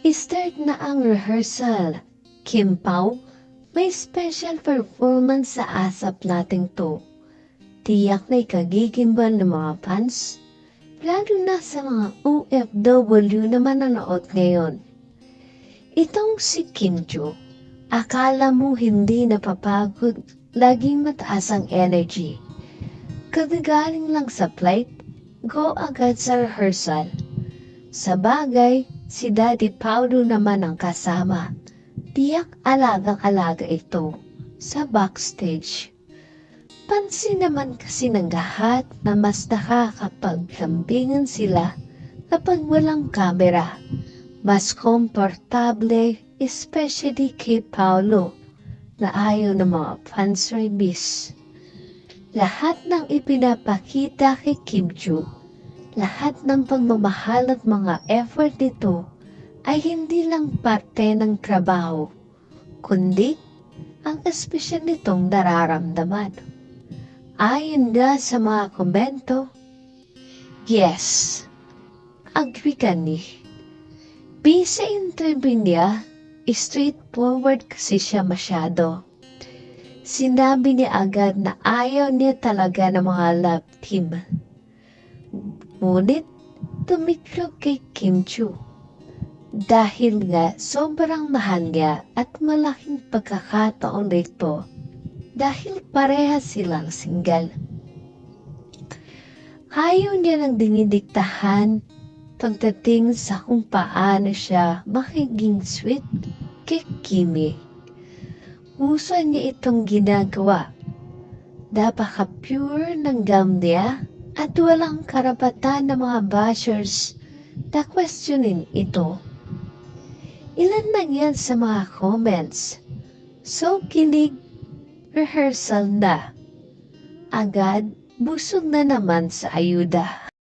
Start na ang rehearsal. Kim Pao, may special performance sa asap nating to. Tiyak na ikagigimban ng mga fans, lalo na sa mga OFW na manonood ngayon. Itong si Kim Joo, akala mo hindi napapagod, laging mataas ang energy. Kagagaling lang sa flight, go agad sa rehearsal. Sa bagay, si Daddy Paulo naman ang kasama. Tiyak alagang-alaga ito sa backstage. Pansin naman kasi ng lahat na mas nakakapaglambingan sila kapag walang kamera. Mas komportable, especially kay Paulo, na ayaw ng mga fan service. Lahat ng ipinapakita kay Kim Joo, lahat ng pagmamahal at mga effort nito ay hindi lang parte ng trabaho, kundi ang espesyal nitong nararamdaman. Ayon na sa mga komento, yes, agree ka ni. Busy interview niya, straightforward kasi siya masyado. Sinabi niya agad na ayaw niya talaga ng mga love team. Ngunit, tumiklog kay Kim Chu. Dahil nga sobrang mahal niya at malaking pagkakataon nito dahil pareha silang single. Ayaw niya nang dinidiktahan pagdating sa kung paano siya makiging sweet kay Kimi. Uso niya itong ginagawa. Napaka-pure ng gam niya at walang karapatan ng mga bashers na questionin ito. Ilan lang yan sa mga comments. So, kilig, rehearsal na. Agad, busog na naman sa ayuda.